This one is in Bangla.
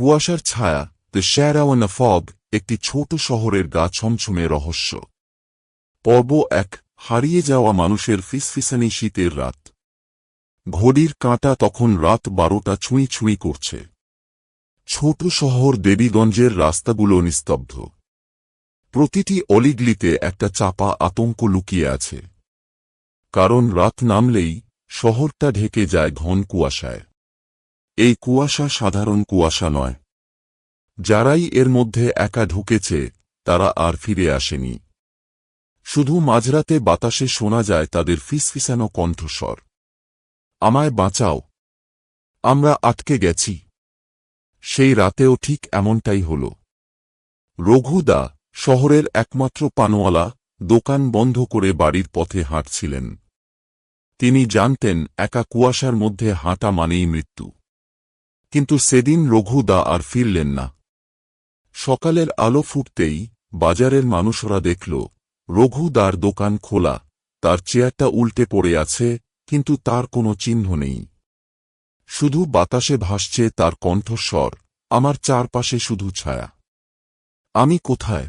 কুয়াশার ছায়া দ্য শ্যারাওয়ান ফগ একটি ছোট শহরের গা ছমছমে রহস্য। পর্ব এক, হারিয়ে যাওয়া মানুষের ফিসফিসানি শীতের রাত। ঘড়ির কাঁটা তখন রাত বারোটা ছুঁই ছুঁই করছে। ছোট শহর দেবীগঞ্জের রাস্তাগুলো নিস্তব্ধ। প্রতিটি অলিগলিতে একটা চাপা আতঙ্ক লুকিয়ে আছে। কারণ রাত নামলেই শহরটা ঢেকে যায় ঘন কুয়াশায়। এই কুয়াশা সাধারণ কুয়াশা নয়। যারাই এর মধ্যে একা ঢুকেছে, তারা আর ফিরে আসেনি। শুধু মাঝরাতে বাতাসে শোনা যায় তাদের ফিসফিসানো কণ্ঠস্বর। আমায় বাঁচাও। আমরা আটকে গেছি। সেই রাতেও ঠিক এমনটাই হল। রঘুদা, শহরের একমাত্র পানোয়ালা, দোকান বন্ধ করে বাড়ির পথে হাঁটছিলেন। তিনি জানতেন, একা কুয়াশার মধ্যে হাঁটা মানেই মৃত্যু। কিন্তু সেদিন রঘু দা আর ফিরলেন না। সকালের আলো ফুটতেই বাজারের মানুষরা দেখল, রঘু দার দোকান খোলা, তার চেয়ারটা উল্টে পড়ে আছে, কিন্তু তার কোনো চিহ্ন নেই। শুধু বাতাসে ভাসছে তার কণ্ঠস্বর, আমার চারপাশে শুধু ছায়া। আমি কোথায়?